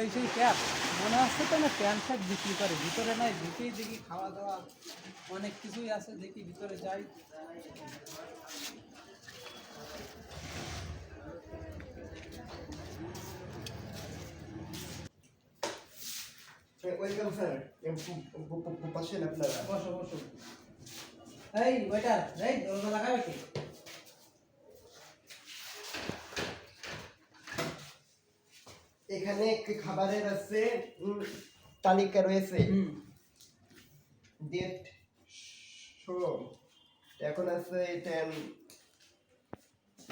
এই সেই ক্যাব মনে হচ্ছে তো না প্যান্ট শার্ট বিক্রি করে। ভিতরে নাই ঢুকেই দেখি খাওয়া দাওয়া অনেক কিছুই আছে দেখি ভিতরে যাই। ওয়েলকাম স্যার বসেন আপনারা। বসো বসো। এই ওয়েটার এই লাগাবে কি? এখানে খাবারের আছে তালিকা রয়েছে। ডেট ষোলো এখন আছে এটা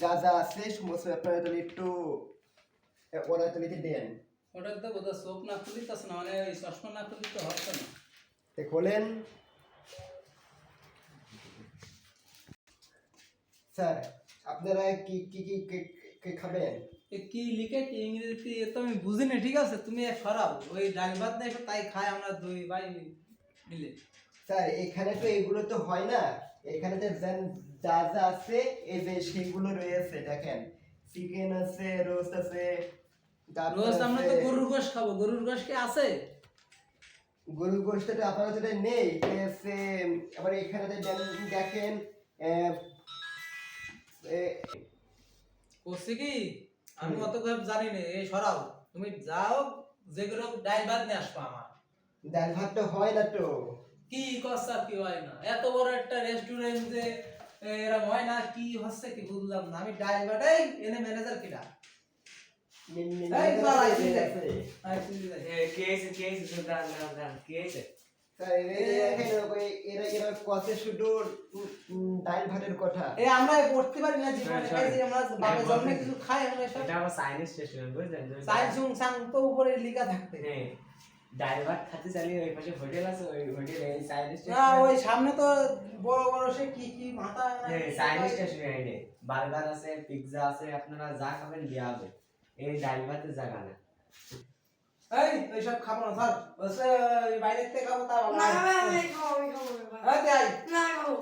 যা যা আছে সমস্ত আপনারা তাহলে একটু অর্ডার তালিকা দেন। ওটার তো বোধহয় চোখ না খুলিতেছে না মানে ওই চশমা না খুলি তো হচ্ছে না। এ খোলেন। স্যার আপনারা কি কি কি খাবেন? কি লিখে কি ইংরেজিতে এ তো আমি বুঝিনি ঠিক আছে? তুমি সরাও। ওই ডাল ভাত দেয় তাই খাই আমরা দুই ভাই মিলে। স্যার এখানে তো এগুলো তো হয় না। এখানে তো যা- যা আছে এই যে সেগুলো রয়েছে দেখেন। চিকেন আছে রোস্ট আছে রোজ আমরা তো গরুর গোশ খাব। গরুর গোশ কি আছে? গরুর গোষ্ঠটা আপনার যেটা নেই। আছে আবার এখানে দেখেন করছে কি? আমি অত জানি না এই সরাও। তুমি যাও যেগুলো ডাল ভাত নিয়ে আসব আমার। ডাল ভাত তো হয় না তো। কি কষ্ট কি হয় না? এত বড় একটা রেস্টুরেন্টে এরকম হয় না কি হচ্ছে কি বুঝলাম না। আমি ডাল ভাত এনে ম্যানেজার মি- এই বাবা, আছে। এই। কে আছে কে দাঁড়ান দাঁড়ান দাঁড়ান কে ওই এরা এরা কষে শুধু উম, উম, ডাল ভাতের কথা। এই আমরা পড়তে পারি না জীবনে এই যে আমরা বাপের জন্মে কিছু খাই আমরা এটা আমার সাইনিস স্টেশন বুঝলেন? তো? সাং তো উপরে লিখা থাকতে হ্যাঁ ডাল ভাত খাতে চালিয়ে ওই পাশে হোটেল আছে ওই হোটেল এই সাইনিস না ওই সামনে তো বড় বড় সে কি কি মাথা হ্যাঁ সাইনিস স্টেশন এই বার্গার আছে পিৎজা আছে আপনারা যা খাবেন দেওয়া হবে। এই ভাতের জায়গা না। এই এইসব খাব না স্যার বাইরে থেকে খাব তা না আমি খাব আমি খাব। এই দেখ, না খাব।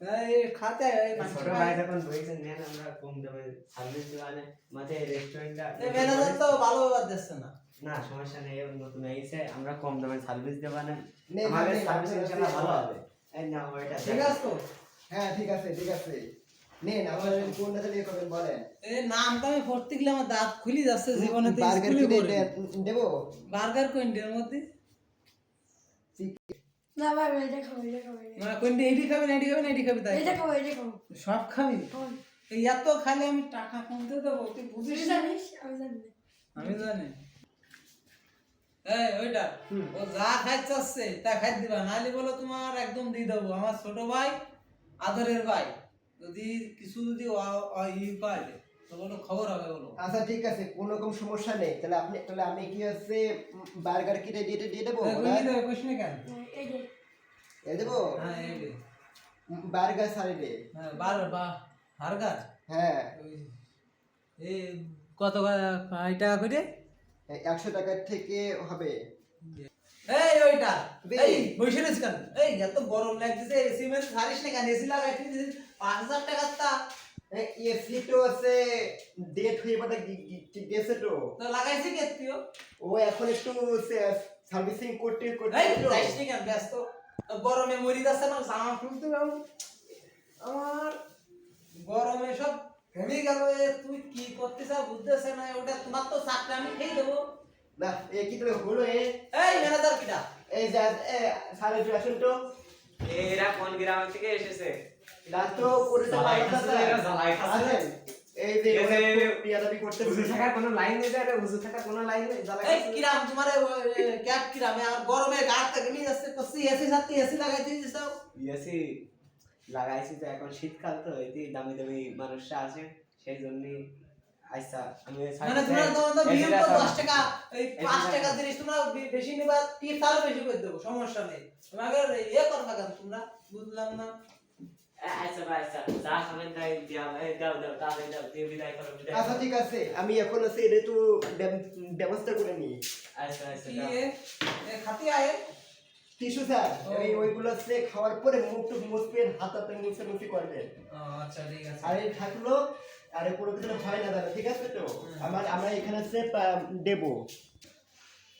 এই খাতে এই ছোট ভাই যখন বলেছেন নেন আমরা কম দামে সার্ভিস দেওয়ানে মাঝে রেস্টুরেন্টটা ম্যানেজার তো ভালো ব্যবহার দিচ্ছে না। না সমস্যা নেই নতুন এসে আমরা কম দামে সার্ভিস দেওয়ানে নে, আমাদের সার্ভিস ইনশাআল্লাহ ভালো হবে। এই না ওইটা ঠিক আছে? তো হ্যাঁ ঠিক আছে ঠিক আছে। নেন করবেন বলেন। আমি গেলে আমার দাঁত খুলি যাচ্ছে জীবনে তো বার্গার দেবো? কোনটির মধ্যে? না ভাই আমি এটা খাব এটা খাব এটা কোনটি খাবি না খাবি না এটি খাবি তাই? এটা খাব এটা খাব। সব খাবি? এই এত খালি আমি টাকা কমতে দেবো? তুই বুঝিস জানিস? আমি জানি আমি জানি। এই ওইটা ও যা খাইতে চাচ্ছে তা খাই দিবা নাহলে বলো তোমার একদম দিয়ে দেবো। আমার ছোট ভাই আদরের ভাই। যদি কিছু যদি ই পায় তো খবর হবে বলো আচ্ছা ঠিক আছে কোনো রকম সমস্যা নেই। তাহলে আপনি তাহলে আমি কি হচ্ছে বার্গার কিনে দিয়ে দিয়ে দেবো? এই কইলি দেবে, কইস না কেন? হ্যাঁ, এই এ দেবো? হ্যাঁ এই যে। বার্গার সাইডে হ্যাঁ বার বা হারগার হ্যাঁ। এই কত টাকা করে? একশো টাকার থেকে হবে। বে। এই বসে রয়েছে কেন? এই এত গরম লাগতেছে এসি মেন ছাড়িস না কেন? এসি লাগাই পাঁচ হাজার টাকা তা। এসি তো আছে ডেট হয়ে গেছে তো? তো লাগাইছি কে তুইও? ও এখন একটু সার্ভিসিং করতে করতে যাইস নি কেন ব্যস্ত। গরমে মরি যাচ্ছে না জামা খুলতে আমার গরমে সব ঘেমে গেল তুই কি করতে বুঝতেছে না ওটা তোমার তো চাকরি আমি খেয়ে দেবো। না এ কি করে হলো এই ম্যানেজার কিটা? এই যা এ সাড়ে একটু আসুন তো। এরা কোন গ্রাম থেকে এসেছে? রাত তো করে তো জ্বালাই পারো না, খাচ্ছে, এরা জ্বালাই খাচ্ছে। এই যে পিয়াদাবি করতেছে। উজু থাকার কোনো লাইন নেই রে উজু থাকার কোনো লাইন নেই জ্বালা এই। কিরাম তোমার ক্যাব কিরাম আমার গরমে গা থেকে নিয়ে যাচ্ছে। করছি এসি সাথে এসি লাগাই দিয়ে দিস এসি লাগাইছি তো এখন শীতকাল তো এতে দামি দামি মানুষরা আছে সেই জন্যই আচ্ছা আমি মানে তোমরা তো তো এই বিল যেটা তো তো- 10 টাকা এই এই 5 টাকা জিনিস তোমরা বেশি নিবা টিপ আরও বেশি করে দেবো সমস্যা নেই। তোমাকে ইয়ে করবা কেন তোমরা? বুঝলাম না। আচ্ছা আচ্ছা। যা খাবেন তাই দিয়া এই দাও দাও তাড়াতাড়ি দাও দিয়ে বিদায় করো বিদায় আচ্ছা। ঠিক আছে। আমি এখন আছে এটা তো ব্যবস্থা করে নিই। আচ্ছা আচ্ছা খাতি আয়ে। টিস্যু স্যার এই ওইগুলো খাওয়ার পরে মুখ টুক মুছবেন হাত হাতে মুছে মুছে করবেন আচ্ছা ঠিক আছে। আর এই থাকল আর কোনো কিছু হয় না দাদা ঠিক আছে তো? আমার আমরা এখানে দেবো।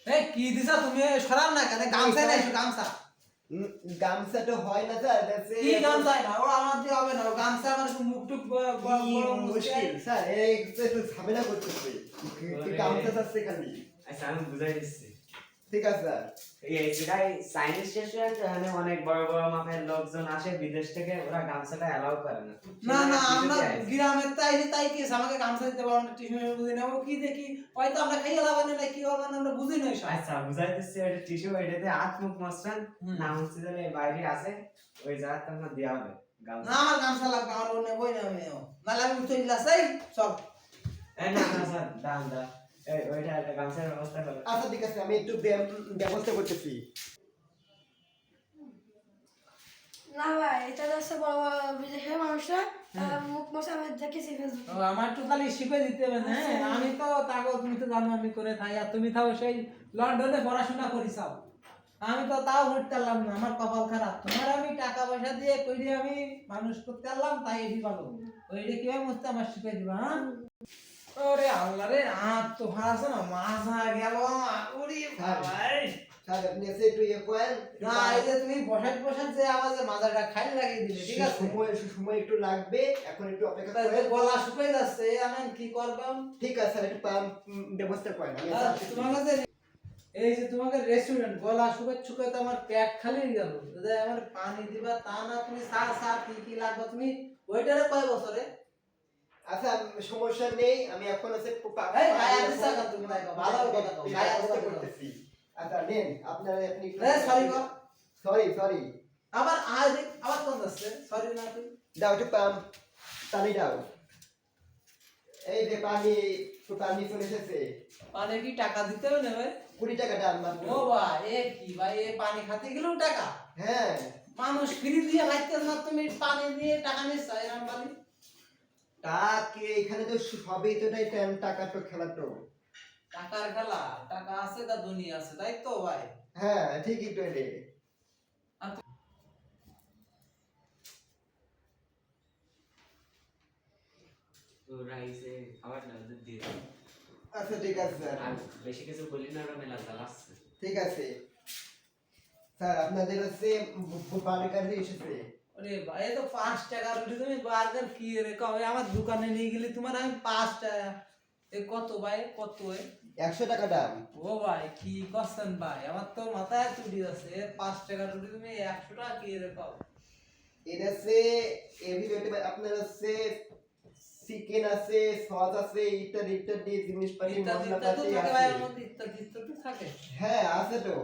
এই কি দিছা তুমি? সরাম না কেন? গামছা নাই গামছা। গামছা তো হয় না স্যার কি গামছা না ও আমার দিয়ে হবে না গামছা একটু মুখ টুক বড় মুশকিল স্যার এই একটু ঝামেলা করতেছে। গামছা চাচ্ছে খালি আচ্ছা আমি বুঝাই দিচ্ছি। ঠিক আছে স্যার। এটাই চাইনিজ রেস্টুরেন্ট এখানে অনেক বড় বড় মাপের লোকজন আসে বিদেশ থেকে ওরা গামছাটা অ্যালাউ করে না। না না আমরা। গ্রামের তাই যে তাই কি আমাকে গামছা দিতে পারব না টিউশন বুঝি না ও কি দেখি? হয়তো আমরা খাইয়ে লাগানো না কি হবে না আমরা বুঝি না আচ্ছা বুঝাই দিচ্ছি এটা টিস্যু এটাতে হাত মুখ হুম। না হচ্ছে যে বাইরে আছে ওই জায়গাতে আপনার দেওয়া হবে না আমার গামছা লাগবে আমার নেবই না আমি নাহলে আমি উঠে দিলাম সেই সব না না স্যার দাম দাম আচ্ছা ঠিক আছে আমি একটু ব্যবস্থা করতেছি। না ভাই এটা যাচ্ছে বড় বড় বিদেশের মানুষরা মুখ মশা আমি দেখেছি ফেসবুক আমার তো খালি শিখে দিতে হবে হ্যাঁ? আমি তো তাকে তুমি তো জানো আমি করে থাকি আর তুমি তাও সেই লন্ডনে পড়াশোনা করি সব আমি তো তাও করতে পারলাম না আমার কপাল খারাপ। তোমার আমি টাকা পয়সা দিয়ে কইরে আমি মানুষ করতে পারলাম তাই এটি ভালো ওইটা কীভাবে মুছতে আমার শিখে দিবা হ্যাঁ? ওরে আল্লাহ রে আর তো ভাড়াছে না মাথা গেল। ওরে বাবা স্যার আপনি এসে একটু ইয়ে করেন। না এই যে তুমি বসাত বসাত যে আমার যে মাথাটা খালি লাগিয়ে দিলে ঠিক আছে? সময় সময় একটু লাগবে এখন একটু অপেক্ষা তা করেন। গলা শুকিয়ে যাচ্ছে আমি কি করবাম ঠিক আছে স্যার একটু পাম ব্যবস্থা করেন আমি তোমার কাছে এই যে তোমাকে রেস্টুরেন্ট গলা শুকাতে শুকাতে আমার পেট খালি গেল। যদি আমার পানি দিবা তা না তুমি চা চা কি কি লাগবে তুমি? ওইটারে কয় বছরে? আচ্ছা সমস্যা নেই আমি এখন আছে? ভালো কথা? করতেছি আচ্ছা নেন আপনারা আপনি সরি সরি সরি আবার আজ আবার কোন যাচ্ছে সরি না দাও একটু পাম পানি দাও। এই যে পানি একটু পানি চলে এসেছে। পানি কি টাকা দিতে হবে না ভাই? কুড়ি টাকা দাম মাত্র। ও ভাই এ কি ভাই এ পানি খাতে গেলেও টাকা? হ্যাঁ। মানুষ ফ্রি দিয়ে খাইতে না তুমি পানি দিয়ে টাকা নিচ্ছ এরকম পানি টাকে এখানে তো সবই তো এটাই টাইম টাকা তো খেলা তো। টাকার খেলা? টাকা আছে তা দুনিয়া আছে তাই তো ভাই? হ্যাঁ ঠিকই তো রে। তো রাইসে আবার না দিয়ে। আচ্ছা ঠিক আছে স্যার। আর বেশি কিছু বলি না মেলা ঠিক আছে। স্যার আপনাদের হচ্ছে বাড়ি বার্গার এসেছে আরে ভাই তো পাঁচ টাকা রুটি তুমি বার্গার কি রে? কবে আমার দোকানে নিয়ে গেলে? তোমার আমি পাঁচ টাকা। এ কত ভাই? কত এ? একশো টাকা দাম। ও ভাই কি করছেন ভাই? আমার তো মাথায় চুরি আছে। পাঁচ টাকা রুটি তুমি একশো টাকা কি রে কও এটা হচ্ছে এভিডেন্ট আপনার হচ্ছে চিকেন আছে সস আছে ইত্যাদি ইত্যাদি জিনিসপাতি মশলাপাতি থাকে ভাই আছে। ইত্যাদি ইত্যাদি থাকে। হ্যাঁ আছে তো।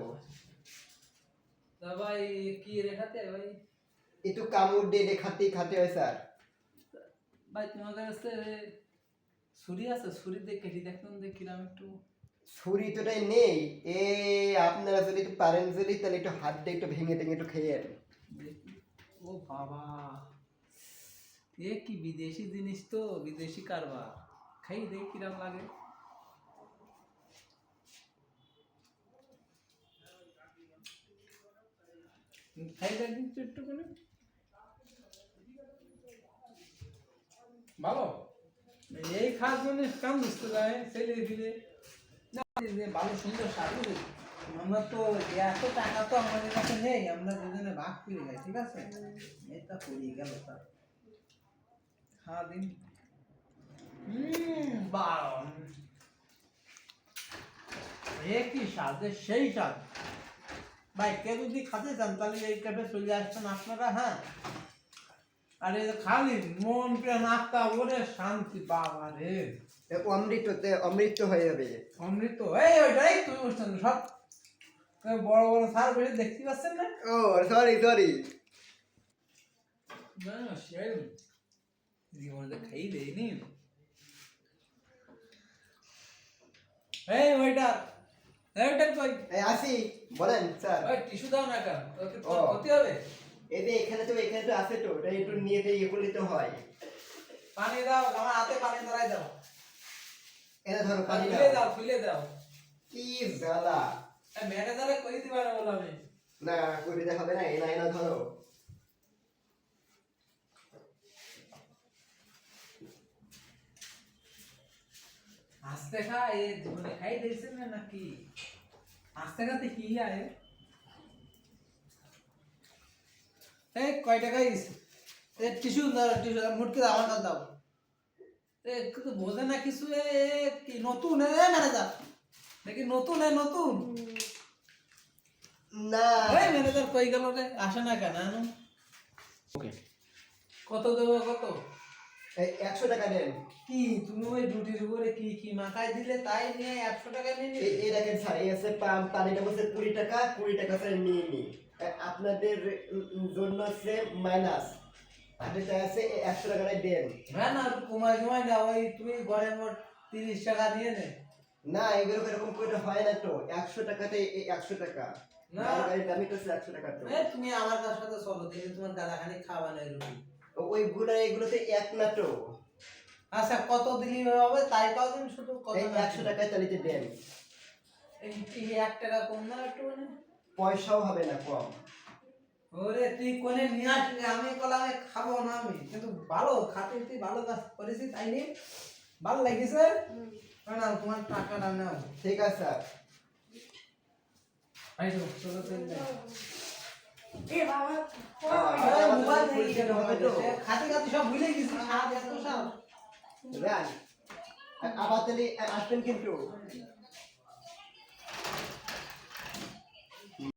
ভাই কি রে খাতে ভাই? একটু কামড় দিয়ে খাতে খাতে হয় স্যার ভাই তোমাদের কাছে ছুরি আছে ছুরি দিয়ে কেটে দেখতাম দেখিলাম একটু। ছুরি তো এটাই নেই এ আপনারা যদি একটু পারেন যদি তাহলে একটু হাত দিয়ে একটু ভেঙে টেঙে একটু খেয়ে। ও বাবা। এ কি বিদেশি জিনিস তো বিদেশি কারবার। খাই দেখি কিরম লাগে? খাই দেখি একটু করে ভালো? এই খাস জিনিস কাম বুঝতে যায় ছেলে যে ভালো সুন্দর সাজু আমরা তো এত টাকা তো আমাদের কাছে নেই, আমরা দুজনে ভাগ করে যাই ঠিক আছে? এটা পড়িয়ে গেল তার। হ্যাঁ দিন। হুম বাহ এ কি সেই স্বাদ ভাই কেউ যদি খাতে চান, তাহলে এই ক্যাফে চলে আসছেন আপনারা হ্যাঁ? আর এই খালি মন প্রাণ আত্মা ওরে শান্তি বাবা রে। এ অমৃততে অমৃত হয়ে যাবে অমৃত? এই ওইটাই তুমি বুঝছেন সব। বড় বড় সার বেশি দেখতে পাচ্ছেন না? ও সরি সরি না সেই জীবনে খাই দেয়নি এই ওইটা এই ওইটা কই? এই আসি বলেন স্যার ওই টিস্যু দাও না কেন। ক্ষতি হবে? এই যে এখানে তো এখানে তো আছে তো এটা একটু নিয়ে দিয়ে ইয়ে করলে তো হয়। পানি দাও আমার হাতে পানি ধরাই দাও। এটা ধরো পানি দাও। দাও খুলে দাও। কি জ্বালা ম্যানেজারে কই দিবা না বলো আমি? না করে দিতে হবে না এনা এনা ধরো। আস্তে খা এ জীবনে খাই দিয়েছেন না নাকি? আস্তে কাতে কি আয়? এই কয় টাকা এ টিস্যু দাও টিস্যু মুটকে দাও আমার দাও। এ কিন্তু বোঝে না কিছু এ কি নতুন এ ম্যানেজার দেখি নতুন এ নতুন? না। এই ম্যানেজার কই গেল রে? আসে না কেন আনো? ওকে। কত দেবো কত? এই একশো টাকা দেন কি তুমি ওই ডিউটির উপরে কি কি মাখাই দিলে তাই নিয়ে একশো টাকা নিয়ে এই- দেখেন স্যার এই আছে পানিটা বলছে কুড়ি টাকা কুড়ি টাকা স্যার নিয়ে নি। এ, আপনাদের জন্য হচ্ছে মাইনাস আছে এ, একশো টাকা দেন। হ্যাঁ না কুমার কুমার না ওই তুমি ঘরে মোট তিরিশ টাকা দিয়ে নে। না এগুলো এরকম করে হয় না তো? একশো টাকাতে এই একশো টাকা। না। না দামই তো একশো টাকা তো। এ, তুমি আমার কার সাথে চলো দেখি তোমার দাদা খানি খাওয়া নেই রুটি ওইগুলো এগুলোতে এক না তো? আচ্ছা কত দিলি হবে তাই পাও তুমি শুধু কত না একশো টাকা চালিতে দেন। এক টাকা কম না একটু মানে পয়সাও হবে না কম। ওরে তুই কোনে নিয়ে আসলি? আমি কলাম খাব না আমি। কিন্তু ভালো খাতে তুই ভালো কাজ করেছিস তাই নিয়ে ভালো লাগিছে? না তোমার টাকাটা নাও ঠিক আছে। স্যার এই তো, চলো চলে যাই। এ বাবা আহ, মোবাইল নেই, পরিচয় হবে তো? খাতে খাতে সব ভুলে গেছি সাত এত সাল রান আবার তাহলে আসবেন কিন্তু।